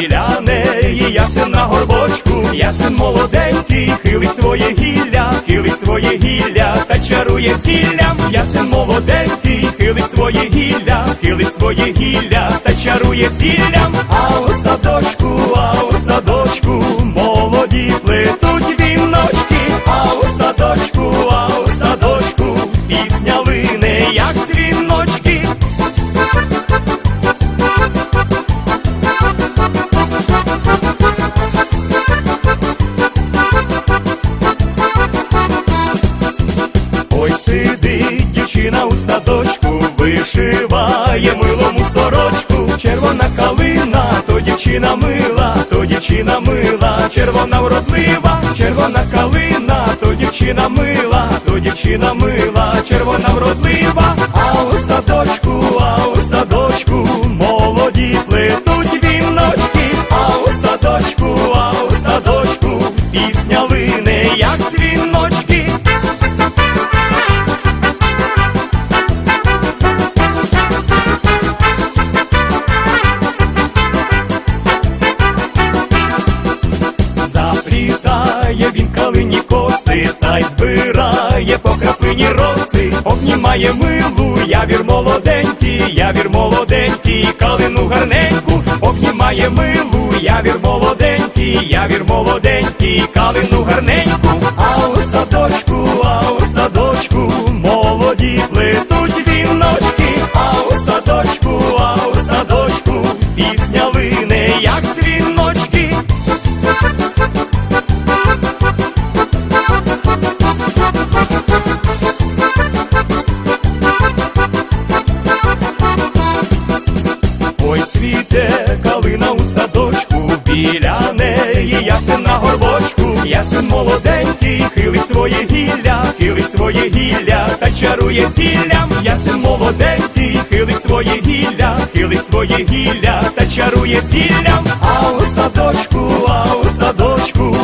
біля неї, ясен на горбочку, ясен молоденький, хилить своє гілля, хилить своє гілля, та чарує зіллям, ясен молоденький, хилить своє гілля, хилить своє гілля, та чарує сіллям, а у садочку, а у садочку, вишиває милому сорочку, червона калина, то дівчина мила, то дівчина мила, червона вродлива, червона калина, то дівчина мила, то дівчина мила, червона вродлива, а у садочку, а у обнімає милу, явір молоденький, явір молоденький, калину гарненьку, обнімає милу, явір молоденький, явір молоденький, калину гарненьку, ясен на горбочку, ясен молоденький, хилить своє гілля, хилить своє гілля, та чарує зіллям, ясен молоденький, хилить своє гілля, хилить своє гілля, та чарує зіллям, а у садочку, а у садочку,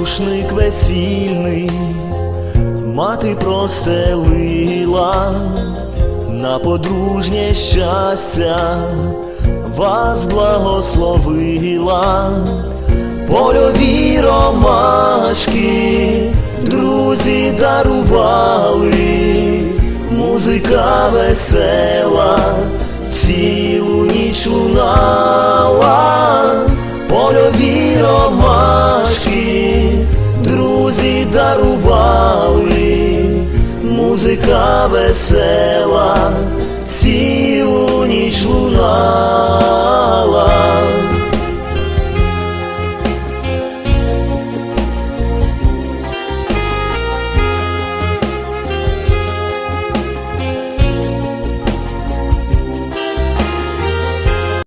рушник весільний, мати простелила на подружнє щастя, вас благословила, польові ромашки, друзі дарували, музика весела, дарували, музика весела, цілу ніч луна.